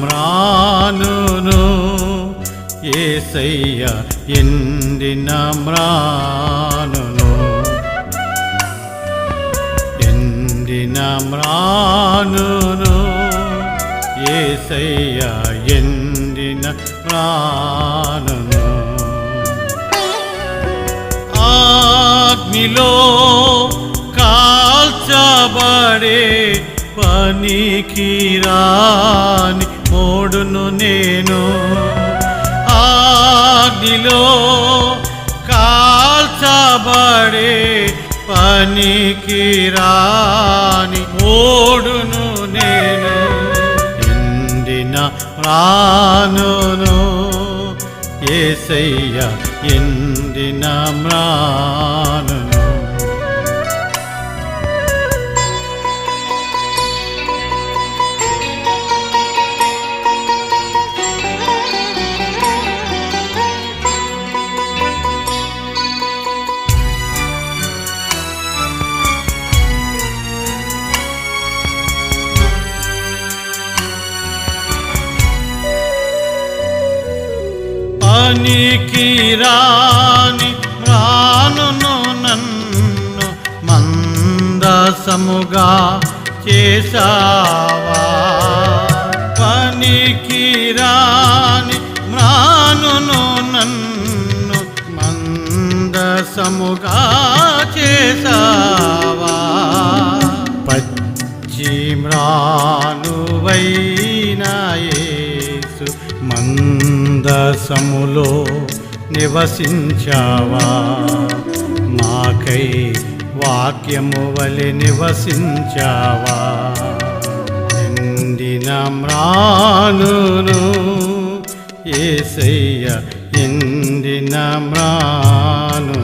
మ్రానును ఏసయ్య ఎండిన మ్రానును ఎండిన మ్రానును ఏసయ్య ఎండిన మ్రానును అగ్నిలో కాల్చబడే పనికి రాని మోడును నేను. అగ్నిలో కాల్చబడే పనికి రాని మోడును నేను. ఎండిన ప్రాణును ఏసయ్య ఎండిన మ్రానును పనికి రాని రానును నన్ను మందసముగా చేసావా పనికి రాని రానును నన్ను మందసముగా చేసావా పశ్చిమ్రానువైన యేసు మందసములో నివసించావా? మాకై వాక్యము వలె నివసించావా? ఎండిన మ్రానును ఏసయ్య ఎండిన మ్రాను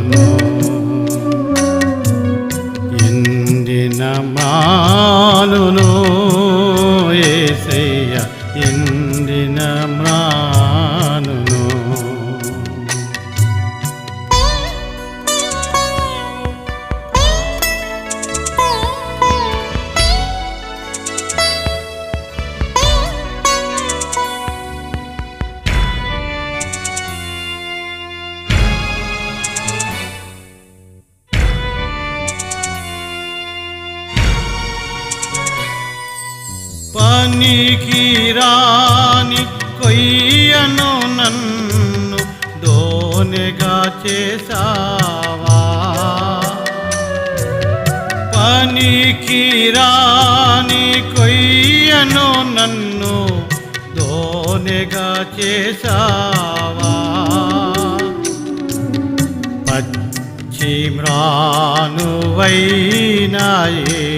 పనికి రాని కొయ్యను నన్ను దోనెగా చేసావా పనికి రాని కొయ్యను నన్ను దోనెగా చేసావా పశ్చిమ్రానువైన యేసు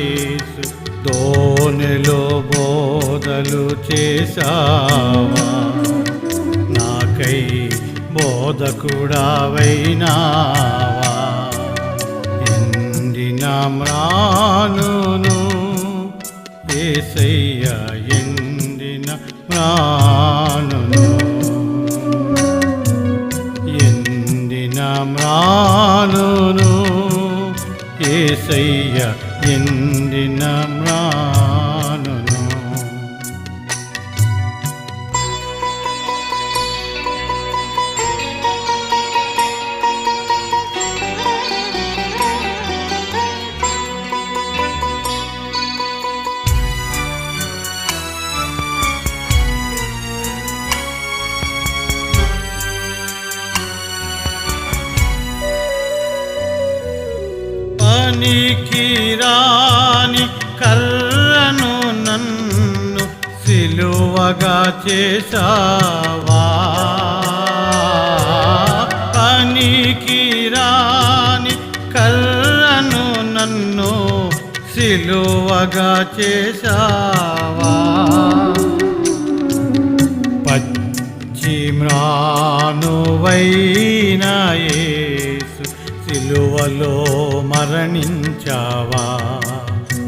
దోనెలో బోధలు చేసావా నాకై బోధకుడావైనావా? ఎండిన మ్రాను ఏసయ్య ఎండిన మ్రాను ఏసయ్య ఎందిన మ్రానును పనికి రాని కర్రను నన్ను సిలువగా చేసావా పనికి రాని కర్రను నన్ను సిలువగా చేసావా పశ్చిమ్రానువైన యేసు సిలువలో మరణించావా?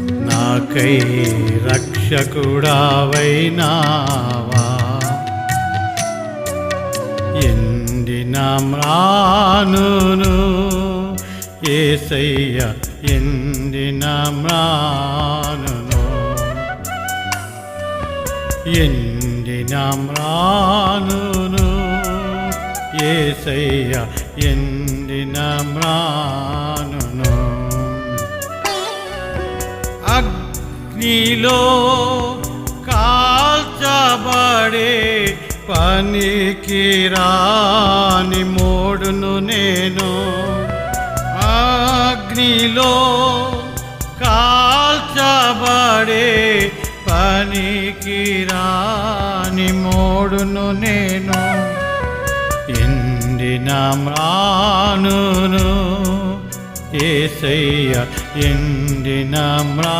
నాకై రక్షకుడావైనావా? ఎండిన మ్రానును ఏసయ్య ఎండిన మ్రానును. ఎండిన ఎండిన మ్రానును ఏసయ్య ఎండిన అగ్నిలో కాల్చబడే పనికి రాని మోడును నేను. అగ్నిలో కాల్చబడే పనికి రాని మోడును నేను. ఎండినమ్రానును ఏసయ్య ఎండినమ్రా